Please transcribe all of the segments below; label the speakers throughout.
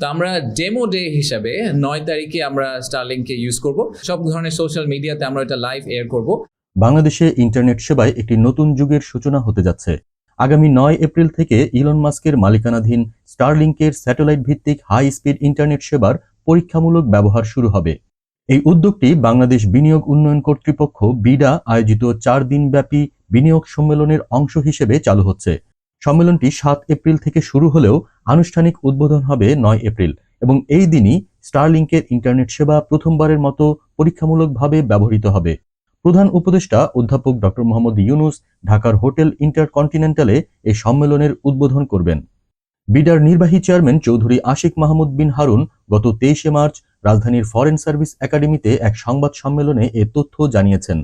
Speaker 1: তো আমরা demo day হিসাবে নয় তারিখে আমরা স্টারলিংকে ইউজ করব। সব ধরনের সোশ্যাল মিডিয়াতে আমরা এটা লাইভ এয়ার করব।
Speaker 2: বাংলাদেশে ইন্টারনেট সেবায় একটি নতুন যুগের সূচনা হতে যাচ্ছে। আগামী নয় এপ্রিল থেকে ইলন মাস্কের মালিকানাধীন স্টারলিংকের স্যাটেলাইট ভিত্তিক হাই স্পিড ইন্টারনেট সেবার পরীক্ষামূলক ব্যবহার শুরু হবে। এই উদ্যোগটি বাংলাদেশ বিনিয়োগ উন্নয়ন কর্তৃপক্ষ বিডা আয়োজিত চার দিনব্যাপী বিনিয়োগ সম্মেলনের অংশ হিসেবে চালু হচ্ছে। সম্মেলনটি সাত এপ্রিল থেকে শুরু হলেও আনুষ্ঠানিক উদ্বোধন হবে নয় এপ্রিল এবং এই দিনই স্টারলিংকের ইন্টারনেট সেবা প্রথমবারের মতো পরীক্ষামূলকভাবে ব্যবহৃত হবে। প্রধান উপদেষ্টা অধ্যাপক ডক্টর মোহাম্মদ ইউনুস ঢাকার হোটেল ইন্টারকন্টিনেন্টালে এই সম্মেলনের উদ্বোধন করবেন। বিডার নির্বাহী চেয়ারম্যান চৌধুরী আশিক মাহমুদ বিন হারুন গত তেইশে মার্চ রাজধানীর ফরেন সার্ভিস একাডেমিতে এক সংবাদ সম্মেলনে এ তথ্য জানিয়েছেন।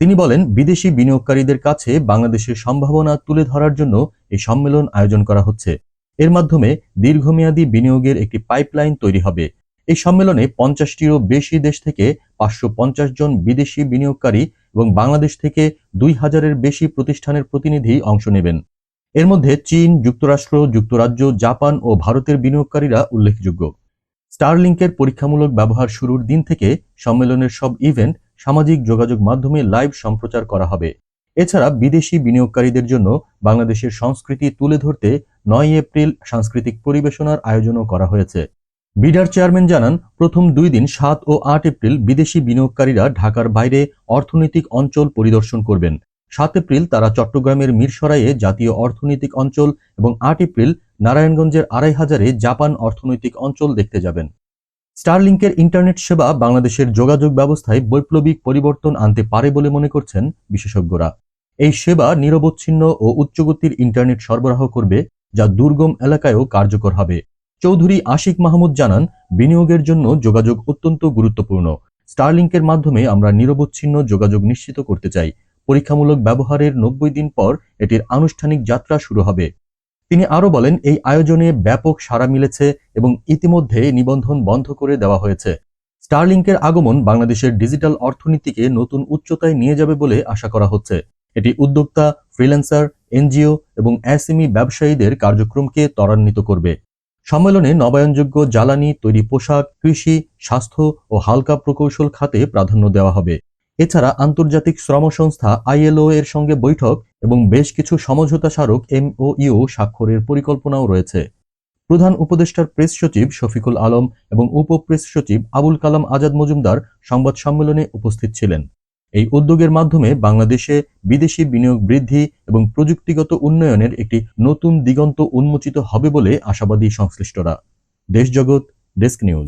Speaker 2: তিনি বলেন, বিদেশি বিনিয়োগকারীদের কাছে বাংলাদেশের সম্ভাবনা তুলে ধরার জন্য এই সম্মেলন আয়োজন করা হচ্ছে। এর মাধ্যমে দীর্ঘমেয়াদী বিনিয়োগের একটি পাইপলাইন তৈরি হবে। এই সম্মেলনে পঞ্চাশটিরও বেশি দেশ থেকে পাঁচশো পঞ্চাশ জন বিদেশি বিনিয়োগকারী এবং বাংলাদেশ থেকে দুই হাজারের বেশি প্রতিষ্ঠানের প্রতিনিধি অংশ নেবেন। এর মধ্যে চীন, যুক্তরাষ্ট্র, যুক্তরাজ্য, জাপান ও ভারতের বিনিয়োগকারীরা উল্লেখযোগ্য। স্টারলিংকের পরীক্ষামূলক ব্যবহার শুরুর দিন থেকে সম্মেলনের সব ইভেন্ট সামাজিক যোগাযোগ মাধ্যমে লাইভ সম্প্রচার করা হবে। এছাড়া বিদেশি বিনিয়োগকারীদের জন্য বাংলাদেশের সংস্কৃতি তুলে ধরতে নয় এপ্রিল সাংস্কৃতিক পরিবেশনার আয়োজনও করা হয়েছে। বিডার চেয়ারম্যান জানান, প্রথম দুই দিন সাত ও আট এপ্রিল বিদেশি বিনিয়োগকারীরা ঢাকার বাইরে অর্থনৈতিক অঞ্চল পরিদর্শন করবেন। সাত এপ্রিল তারা চট্টগ্রামের মিরসরাইয়ে জাতীয় অর্থনৈতিক অঞ্চল এবং আট এপ্রিল নারায়ণগঞ্জের আড়াই হাজারে জাপান অর্থনৈতিক অঞ্চল দেখতে যাবেন। স্টারলিংকের ইন্টারনেট সেবা বাংলাদেশের যোগাযোগ ব্যবস্থায় বৈপ্লবিক পরিবর্তন আনতে পারে বলে মনে করছেন বিশেষজ্ঞরা। এই সেবা নিরবচ্ছিন্ন ও উচ্চগতির ইন্টারনেট সরবরাহ করবে, যা দুর্গম এলাকায়ও কার্যকর হবে। চৌধুরী আশিক মাহমুদ জানান, বিনিয়োগের জন্য যোগাযোগ অত্যন্ত গুরুত্বপূর্ণ। স্টারলিংকের মাধ্যমে আমরা নিরবচ্ছিন্ন যোগাযোগ নিশ্চিত করতে চাই। পরীক্ষামূলক ব্যবহারের নব্বই দিন পর এটির আনুষ্ঠানিক যাত্রা শুরু হবে। তিনি আরও বলেন, এই আয়োজনে ব্যাপক সাড়া মিলেছে এবং ইতিমধ্যে নিবন্ধন বন্ধ করে দেওয়া হয়েছে। স্টারলিংকের আগমন বাংলাদেশের ডিজিটাল অর্থনীতিকে নতুন উচ্চতায় নিয়ে যাবে বলে আশা করা হচ্ছে। এটি উদ্যোক্তা, ফ্রিল্যান্সার, এনজিও এবং এসএমই ব্যবসায়ীদের কার্যক্রমকে ত্বরান্বিত করবে। সম্মেলনে নবায়নযোগ্য জ্বালানি, তৈরি পোশাক, কৃষি, স্বাস্থ্য ও হালকা প্রকৌশল খাতে প্রাধান্য দেওয়া হবে। আন্তর্জাতিক শ্রম সংস্থা আইএলও এর সঙ্গে বৈঠক এবং বেশ কিছু সমঝোতা স্মারক এমওইউ স্বাক্ষরের পরিকল্পনাও রয়েছে। প্রধান উপদেষ্টার প্রেস সচিব শফিকুল আলম এবং উপ প্রেস সচিব আবুল কালাম আজাদ মজুমদার সংবাদ সম্মেলনে উপস্থিত ছিলেন। এই উদ্যোগের মাধ্যমে বাংলাদেশে বিদেশি বিনিয়োগ বৃদ্ধি এবং প্রযুক্তিগত উন্নয়নের একটি নতুন দিগন্ত উন্মোচিত হবে বলে আশাবাদী সংশ্লিষ্টরা। Deshjagat desk news.